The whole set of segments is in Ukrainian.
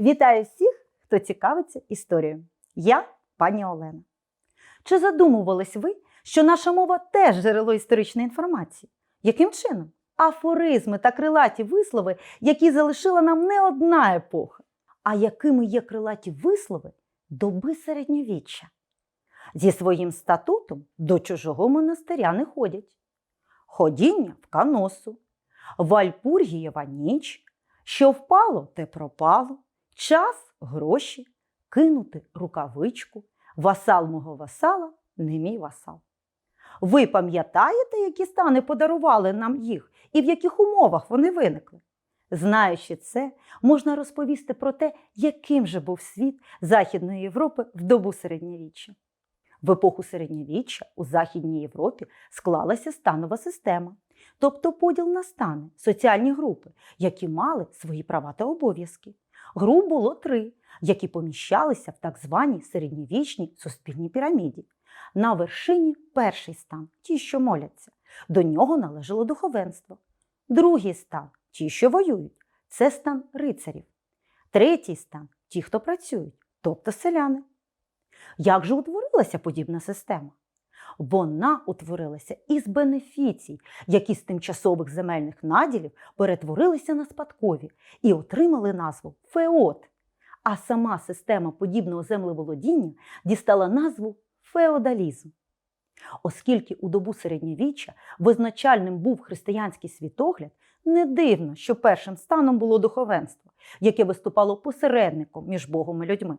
Вітаю всіх, хто цікавиться історією. Я пані Олена. Чи задумувались ви, що наша мова теж джерело історичної інформації? Яким чином? Афоризми та крилаті вислови, які залишила нам не одна епоха. А якими є крилаті вислови доби середньовіччя? Зі своїм статутом до чужого монастиря не ходять. Ходіння в каносу, Вальпургієва ніч, що впало, те пропало, час гроші, кинути рукавичку, васал мого васала, не мій васал. Ви пам'ятаєте, які стани подарували нам їх і в яких умовах вони виникли? Знаючи це, можна розповісти про те, яким же був світ Західної Європи в добу середньовіччя. В епоху середньовіччя у Західній Європі склалася станова система, тобто поділ на стани, соціальні групи, які мали свої права та обов'язки. Груп було три, які поміщалися в так званій середньовічній суспільній піраміді. На вершині перший стан ті, що моляться. До нього належало духовенство. Другий стан ті, що воюють, це стан рицарів. Третій стан ті, хто працюють, тобто селяни. Як же утворилася подібна система? Вона утворилася із бенефіцій, які з тимчасових земельних наділів перетворилися на спадкові і отримали назву феод. А сама система подібного землеволодіння дістала назву феодалізм. Оскільки у добу середньовіччя визначальним був християнський світогляд, не дивно, що першим станом було духовенство, яке виступало посередником між Богом і людьми.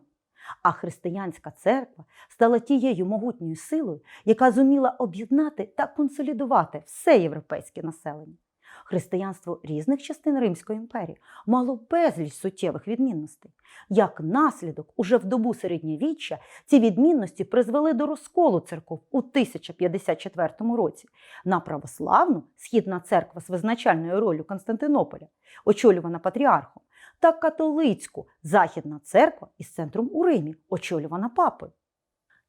А християнська церква стала тією могутньою силою, яка зуміла об'єднати та консолідувати все європейське населення. Християнство різних частин Римської імперії мало безліч суттєвих відмінностей. Як наслідок, уже в добу середньовіччя ці відмінності призвели до розколу церков у 1054 році на православну східна церква з визначальною ролью Константинополя, очолювана патріархом, та католицьку Західна церква із центром у Римі, очолювана папою.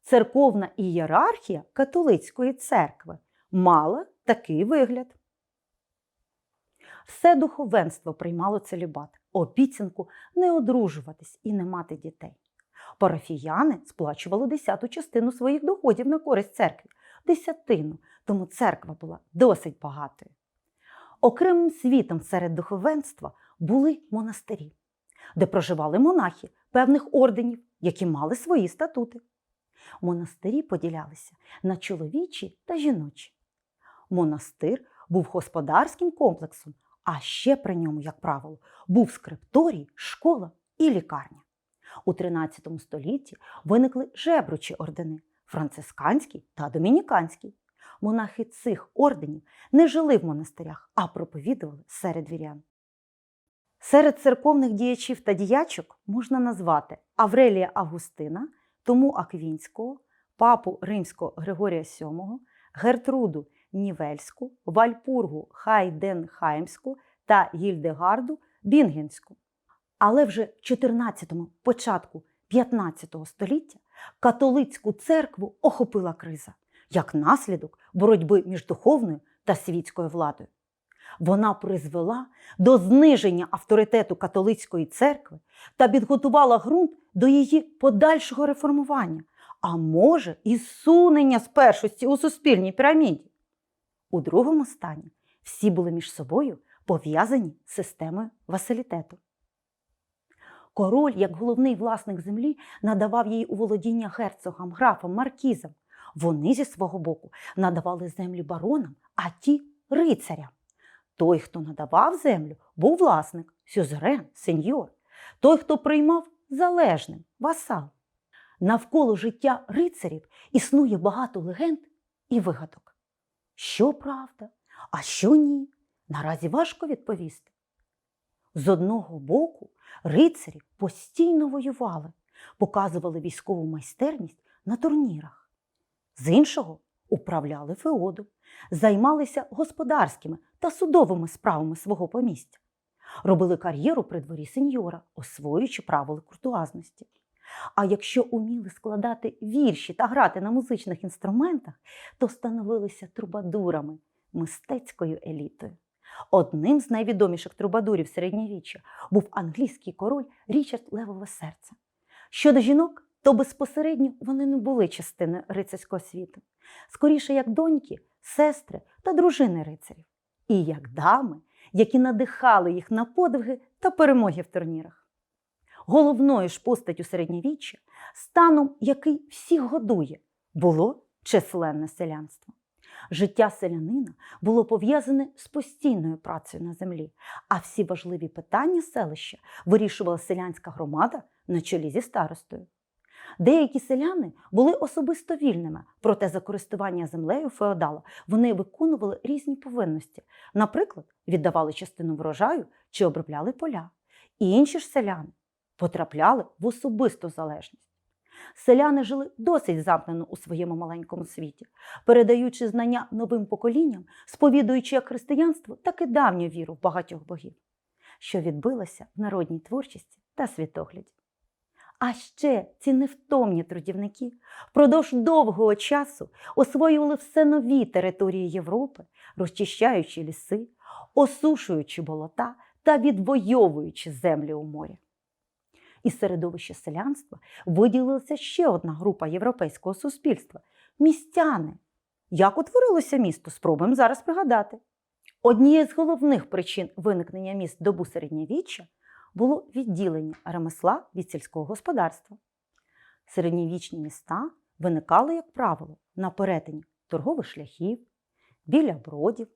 Церковна ієрархія католицької церкви мала такий вигляд. Все духовенство приймало целібат, обіцянку не одружуватись і не мати дітей. Парафіяни сплачували десяту частину своїх доходів на користь церкві, десятину, тому церква була досить багатою. Окремим світом серед духовенства були монастирі, де проживали монахи певних орденів, які мали свої статути. Монастирі поділялися на чоловічі та жіночі. Монастир був господарським комплексом, а ще при ньому, як правило, був скрипторій, школа і лікарня. У 13 столітті виникли жебручі ордени францисканський та домініканський. Монахи цих орденів не жили в монастирях, а проповідували серед вірян. Серед церковних діячів та діячок можна назвати Аврелія Августина, Тому Аквінського, папу Римського Григорія VII, Гертруду Нівельську, Вальпургу Хайденхаймську та Гільдегарду Бінгенську. Але вже в 14-му, початку 15 століття католицьку церкву охопила криза як наслідок боротьби між духовною та світською владою. Вона призвела до зниження авторитету католицької церкви та підготувала ґрунт до її подальшого реформування, а може, і сунення з першості у суспільній піраміді. У другому стані всі були між собою пов'язані з системою василітету. Король, як головний власник землі, надавав їй у володіння герцогам, графам, маркізам. Вони зі свого боку надавали землі баронам, а ті рицарям. Той, хто надавав землю, був власник, сюзерен, сеньор. Той, хто приймав залежним васал. Навколо життя рицарів існує багато легенд і вигадок. Що правда, а що ні, наразі важко відповісти. З одного боку, рицарі постійно воювали, показували військову майстерність на турнірах. З іншого управляли феодом, займалися господарськими та судовими справами свого помістя, робили кар'єру при дворі сеньора, освоюючи правила куртуазності. А якщо уміли складати вірші та грати на музичних інструментах, то становилися трубадурами, мистецькою елітою. Одним з найвідоміших трубадурів середньовіччя був англійський король Річард Левове серце. Щодо жінок, то безпосередньо вони не були частиною рицарського світу, скоріше як доньки, сестри та дружини рицарів, і як дами, які надихали їх на подвиги та перемоги в турнірах. Головною ж постаттю середньовіччя, станом, який всіх годує, було численне селянство. Життя селянина було пов'язане з постійною працею на землі, а всі важливі питання селища вирішувала селянська громада на чолі зі старостою. Деякі селяни були особисто вільними, проте за користування землею феодала вони виконували різні повинності, наприклад, віддавали частину врожаю чи обробляли поля. І інші ж селяни потрапляли в особисту залежність. Селяни жили досить замкнено у своєму маленькому світі, передаючи знання новим поколінням, сповідуючи як християнство, так і давню віру в багатьох богів, що відбилося в народній творчості та світогляді. А ще ці невтомні трудівники впродовж довгого часу освоювали все нові території Європи, розчищаючи ліси, осушуючи болота та відвоюючи землі у морі. Із середовища селянства виділилася ще одна група європейського суспільства містяни. Як утворилося місто, спробуємо зараз пригадати. Однією з головних причин виникнення міст добу середньовіччя було відділення ремесла від сільського господарства. Середньовічні міста виникали, як правило, на перетині торгових шляхів, біля бродів,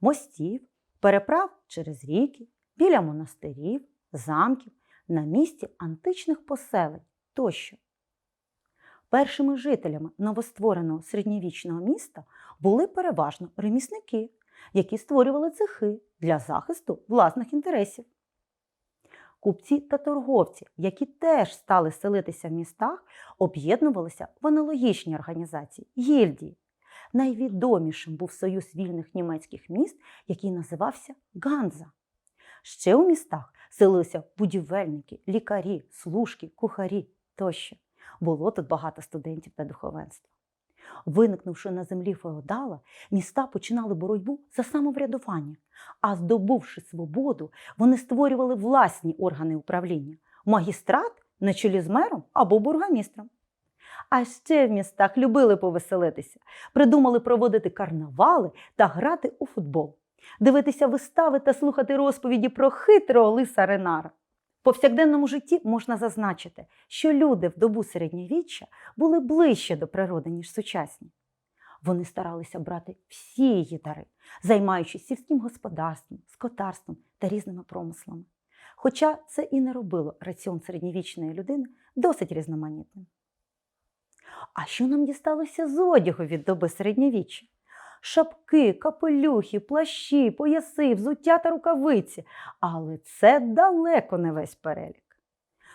мостів, переправ через ріки, біля монастирів, замків, на місці античних поселень тощо. Першими жителями новоствореного середньовічного міста були переважно ремісники, які створювали цехи для захисту власних інтересів. Купці та торговці, які теж стали селитися в містах, об'єднувалися в аналогічні організації гільдії. Найвідомішим був союз вільних німецьких міст, який називався Ганза. Ще у містах селилися будівельники, лікарі, служки, кухарі тощо. Було тут багато студентів та духовенства. Виникнувши на землі феодала, міста починали боротьбу за самоврядування, а здобувши свободу, вони створювали власні органи управління магістрат на чолі з мером або бургомістром. А ще в містах любили повеселитися, придумали проводити карнавали та грати у футбол дивитися вистави та слухати розповіді про хитрого лиса Ренара. В повсякденному житті можна зазначити, що люди в добу середньовіччя були ближче до природи, ніж сучасні. Вони старалися брати всі її дари, займаючись сільським господарством, скотарством та різними промислами. Хоча це і не робило раціон середньовічної людини досить різноманітним. А що нам дісталося з одягу від доби середньовіччя? Шапки, капелюхи, плащі, пояси, взуття та рукавиці. Але це далеко не весь перелік.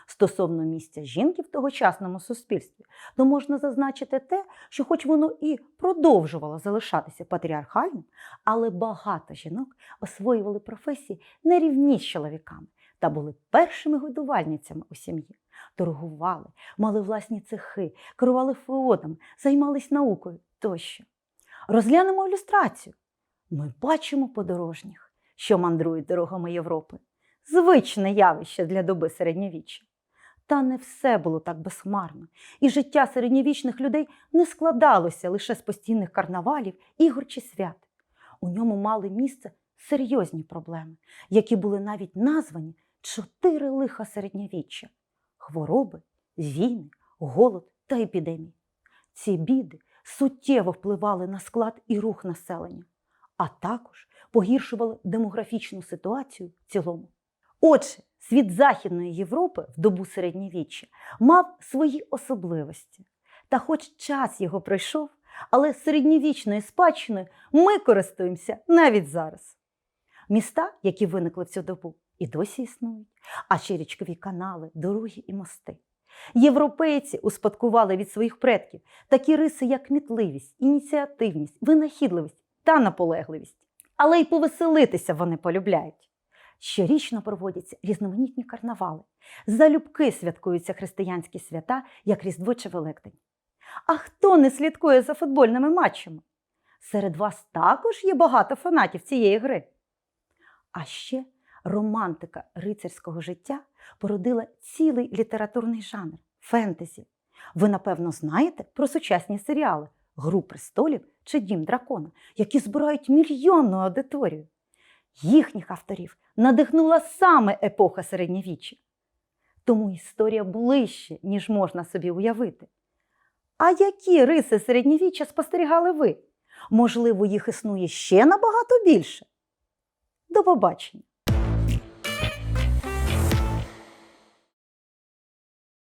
Стосовно місця жінки в тогочасному суспільстві, то можна зазначити те, що, хоч воно і продовжувало залишатися патріархальним, але багато жінок освоювали професії нерівні з чоловіками та були першими годувальницями у сім'ї, торгували, мали власні цехи, керували феодом, займались наукою тощо. Розглянемо ілюстрацію. Ми бачимо подорожніх, що мандрують дорогами Європи. Звичне явище для доби середньовіччя. Та не все було так безхмарно, і життя середньовічних людей не складалося лише з постійних карнавалів, ігор чи свят. У ньому мали місце серйозні проблеми, які були навіть названі чотири лиха середньовіччя хвороби, війни, голод та епідемії. Ці біди суттєво впливали на склад і рух населення, а також погіршували демографічну ситуацію в цілому. Отже, світ Західної Європи в добу середньовіччя мав свої особливості. Та хоч час його пройшов, але середньовічною спадщиною ми користуємося навіть зараз. Міста, які виникли в цю добу, і досі існують, а ще річкові канали, дороги і мости. Європейці успадкували від своїх предків такі риси, як кмітливість, ініціативність, винахідливість та наполегливість. Але й повеселитися вони полюбляють. Щорічно проводяться різноманітні карнавали. Залюбки святкуються християнські свята, як Різдво чи Великдень. А хто не слідкує за футбольними матчами? Серед вас також є багато фанатів цієї гри. А ще романтика рицарського життя породила цілий літературний жанр фентезі. Ви, напевно, знаєте про сучасні серіали Гру престолів чи Дім дракона, які збирають мільйонну аудиторію. Їхніх авторів надихнула саме епоха середньовіччя. Тому історія ближче, ніж можна собі уявити. А які риси середньовіччя спостерігали ви? Можливо, їх існує ще набагато більше? До побачення!